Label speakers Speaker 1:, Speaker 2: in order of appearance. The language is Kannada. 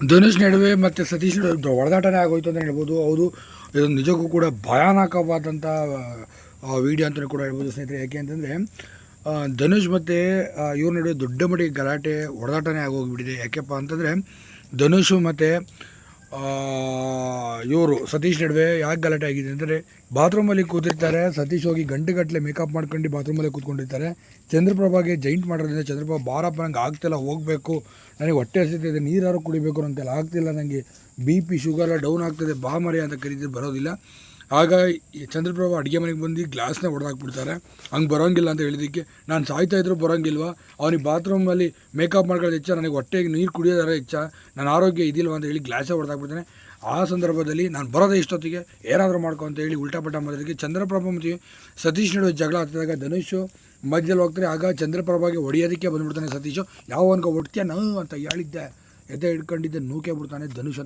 Speaker 1: ಧನುಷ್ ನಡುವೆ ಮತ್ತು ಸತೀಶ್ ನಡುವೆ ಹೊಡೆದಾಟನೇ ಆಗೋಯ್ತು ಅಂತ ಹೇಳ್ಬೋದು. ಅವರು ಇದು ನಿಜಕ್ಕೂ ಕೂಡ ಭಯಾನಕವಾದಂಥ ವಿಡಿಯೋ ಅಂತಲೂ ಕೂಡ ಹೇಳ್ಬೋದು ಸ್ನೇಹಿತರೆ. ಯಾಕೆ ಅಂತಂದರೆ ಧನುಷ್ ಮತ್ತು ಇವ್ರ ನಡುವೆ ದೊಡ್ಡ ಮಟ್ಟಿಗೆ ಗಲಾಟೆ ಹೊಡೆದಾಟನೇ ಆಗೋಗ್ಬಿಟ್ಟಿದೆ. ಯಾಕೆಪ್ಪ ಅಂತಂದರೆ, ಧನುಷ್ ಮತ್ತು ಇವರು ಸತೀಶ್ ನಡುವೆ ಯಾಕೆ ಗಲಾಟೆ ಆಗಿದೆ ಅಂದರೆ ಬಾತ್ರೂಮಲ್ಲಿ ಕೂತಿರ್ತಾರೆ. ಸತೀಶ್ ಹೋಗಿ ಗಂಟೆಗಟ್ಟಲೆ ಮೇಕಪ್ ಮಾಡ್ಕೊಂಡು ಬಾತ್ರೂಮಲ್ಲಿ ಕೂತ್ಕೊಂಡಿರ್ತಾರೆ. ಚಂದ್ರಪ್ರಭಾಗೆ ಜೈಂಟ್ ಮಾಡೋದ್ರಿಂದ ಚಂದ್ರಪ್ರಭಾ ಬಾರಪ್ಪ ನಂಗೆ ಆಗ್ತಿಲ್ಲ ಹೋಗಬೇಕು. ನನಗೆ ಹೊಟ್ಟೆ ಹಸಿತಿದೆ ನೀರಾರು ಕುಡಿಬೇಕು ಅಂತೆಲ್ಲ ಆಗ್ತಿಲ್ಲ ನನಗೆ ಬಿ ಪಿ ಶುಗರ್ ಡೌನ್ ಆಗ್ತದೆ ಬಾ ಮರಿ ಅಂತ ಕರೀತಿದ್ದು ಬರೋದಿಲ್ಲ. ಆಗ ಚಂದ್ರಪ್ರಭಾ ಅಡುಗೆ ಮನೆಗೆ ಬಂದು ಗ್ಲಾಸ್ನ ಹೊಡೆದಾಕ್ಬಿಡ್ತಾರೆ ಹಂಗೆ ಬರೋಂಗಿಲ್ಲ ಅಂತ ಹೇಳಿದ್ದಕ್ಕೆ, ನಾನು ಸಾಯ್ತಾ ಇದ್ರು ಬರೋಂಗಿಲ್ವಾ? ಅವನಿಗೆ ಬಾತ್ರೂಮಲ್ಲಿ ಮೇಕಪ್ ಮಾಡ್ಕೊಳ್ಳೋದು ಹೆಚ್ಚ ನನಗೆ ಹೊಟ್ಟೆಗೆ ನೀರು ಕುಡಿಯೋದಾರ ಹೆಚ್ಚ ನನ್ನ ಆರೋಗ್ಯ ಇದಿಲ್ವ? ಅಂತ ಹೇಳಿ ಗ್ಲಾಸೇ ಹೊಡೆದಾಕ್ಬಿಡ್ತಾನೆ ಆ ಸಂದರ್ಭದಲ್ಲಿ ನಾನು ಬರೋದೇ ಇಷ್ಟೊತ್ತಿಗೆ, ಏನಾದರೂ ಮಾಡ್ಕೊ ಅಂತ ಹೇಳಿ ಉಲ್ಟಾ ಪಲ್ಟಾ ಮಾಡೋದಕ್ಕೆ ಚಂದ್ರಪ್ರಭ ಮತ್ತು ಸತೀಶ್ ನಡುವೆ ಜಗಳ ಹತ್ತಿದಾಗ ಧನುಷು ಮಧ್ಯದಲ್ಲಿ ಹೋಗ್ತಾರೆ. ಆಗ ಚಂದ್ರಪ್ರಭಾಗೆ ಹೊಡೆಯೋದಕ್ಕೆ ಬಂದ್ಬಿಡ್ತಾನೆ ಸತೀಶು. ಯಾವ ಅನ್ಕೊ, ಹೊಡ್ತೀಯ ನಾನು ಅಂತ ಹೇಳಿದ್ದೆ. ಎದೆ ಹಿಡ್ಕೊಂಡಿದ್ದೆ, ನೂಕೆ ಬಿಡ್ತಾನೆ ಧನುಷ್